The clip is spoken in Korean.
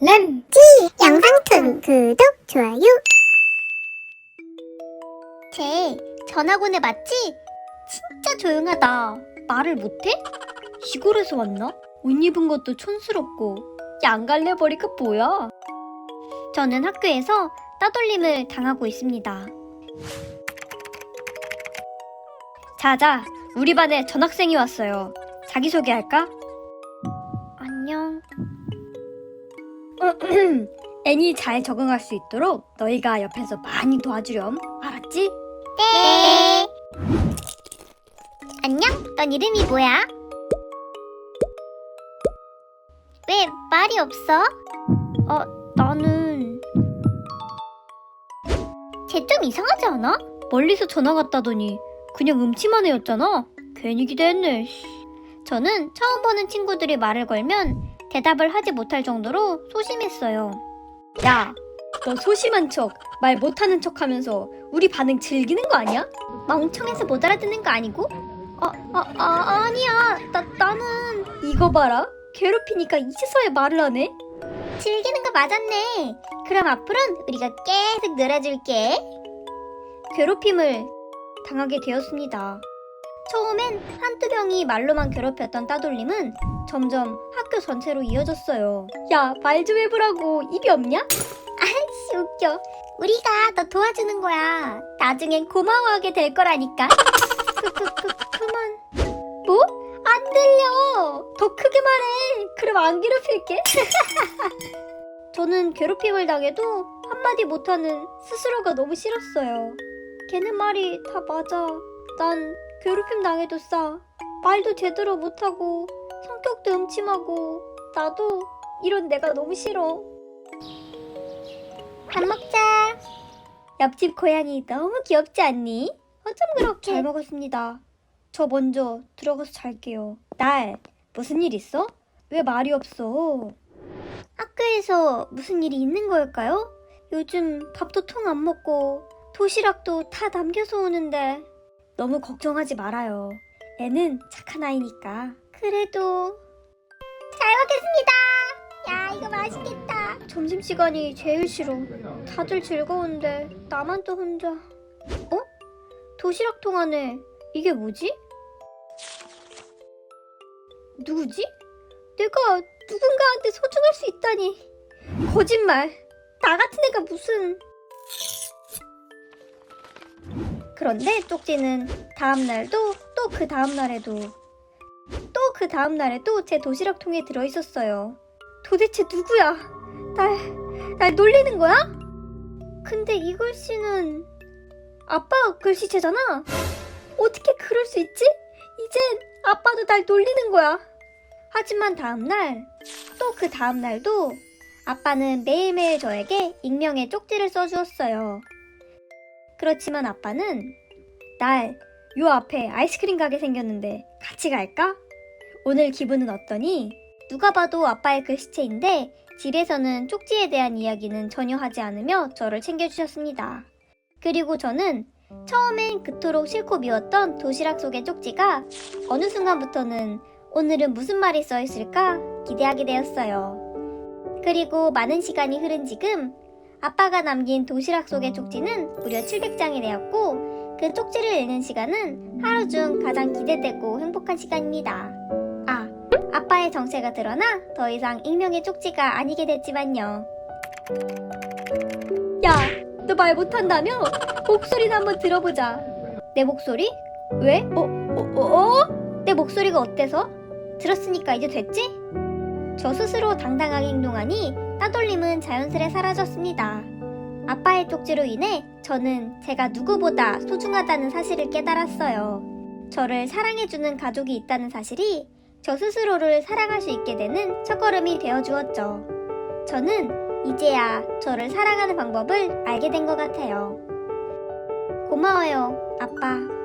램지 영상툰 구독 좋아요 쟤 전학오네 맞지? 진짜 조용하다 말을 못해? 시골에서 왔나? 옷 입은 것도 촌스럽고 양갈래 버리가 뭐야? 저는 학교에서 따돌림을 당하고 있습니다 자자, 우리 반에 전학생이 왔어요. 자기소개할까? 안녕 애니 잘 적응할 수 있도록 너희가 옆에서 많이 도와주렴. 알았지? 네 안녕 넌 이름이 뭐야? 왜 말이 없어? 어, 나는 쟤 좀 이상하지 않아? 멀리서 전화 왔다더니 그냥 음침한 애였잖아. 괜히 기대했네. 저는 처음 보는 친구들이 말을 걸면 대답을 하지 못할 정도로 소심했어요. 야, 너 소심한 척, 말 못하는 척 하면서 우리 반응 즐기는 거 아니야? 멍청해서 못 알아듣는 거 아니고? 아, 아, 아 아니야. 나, 나는 이거 봐라. 괴롭히니까 이제서야 말을 하네. 즐기는 거 맞았네. 그럼 앞으로는 우리가 계속 놀아줄게. 괴롭힘을 당하게 되었습니다. 처음엔 한두 명이 말로만 괴롭혔던 따돌림은 점점 학교 전체로 이어졌어요. 야, 말 좀 해보라고. 입이 없냐? 아이씨, 웃겨. 우리가 너 도와주는 거야. 나중엔 고마워하게 될 거라니까. 그, 그, 그, 그만. 뭐? 안 들려. 더 크게 말해. 그럼 안 괴롭힐게. 저는 괴롭힘을 당해도 한마디 못하는 스스로가 너무 싫었어요. 걔는 말이 다 맞아. 난 괴롭힘 당해도 싸. 말도 제대로 못하고 성격도 음침하고 나도 이런 내가 너무 싫어. 밥 먹자. 옆집 고양이 너무 귀엽지 않니? 어쩜 그렇게. 잘 먹었습니다. 저 먼저 들어가서 잘게요. 날 무슨 일 있어? 왜 말이 없어? 학교에서 무슨 일이 있는 걸까요? 요즘 밥도 통 안 먹고 도시락도 다 남겨서 오는데 너무 걱정하지 말아요. 애는 착한 아이니까. 그래도 잘 먹겠습니다. 야 이거 맛있겠다. 점심시간이 제일 싫어. 다들 즐거운데 나만 또 혼자. 어? 도시락 통 안에 이게 뭐지? 누구지? 내가 누군가한테 소중할 수 있다니. 거짓말. 나 같은 애가 무슨. 그런데 쪽지는 다음날도 또 그 다음날에도 또 그 다음날에도 제 도시락 통에 들어있었어요. 도대체 누구야? 날, 날 놀리는 거야? 근데 이 글씨는 아빠 글씨체잖아? 어떻게 그럴 수 있지? 이젠 아빠도 날 놀리는 거야. 하지만 다음날, 또 그 다음날도 아빠는 매일매일 저에게 익명의 쪽지를 써주었어요. 그렇지만 아빠는 날 요 앞에 아이스크림 가게 생겼는데 같이 갈까? 오늘 기분은 어떠니? 누가 봐도 아빠의 글씨체인데 집에서는 쪽지에 대한 이야기는 전혀 하지 않으며 저를 챙겨주셨습니다. 그리고 저는 처음엔 그토록 싫고 미웠던 도시락 속의 쪽지가 어느 순간부터는 오늘은 무슨 말이 써 있을까 기대하게 되었어요. 그리고 많은 시간이 흐른 지금 아빠가 남긴 도시락 속의 쪽지는 무려 700장이 되었고 그 쪽지를 읽는 시간은 하루 중 가장 기대되고 행복한 시간입니다. 아, 아빠의 정체가 드러나 더 이상 익명의 쪽지가 아니게 됐지만요. 야, 너 말 못한다며? 목소리나 한번 들어보자. 내 목소리? 왜? 어, 어, 어, 어? 내 목소리가 어때서? 들었으니까 이제 됐지? 저 스스로 당당하게 행동하니 따돌림은 자연스레 사라졌습니다. 아빠의 쪽지로 인해 저는 제가 누구보다 소중하다는 사실을 깨달았어요. 저를 사랑해주는 가족이 있다는 사실이 저 스스로를 사랑할 수 있게 되는 첫걸음이 되어 주었죠. 저는 이제야 저를 사랑하는 방법을 알게 된 것 같아요. 고마워요, 아빠.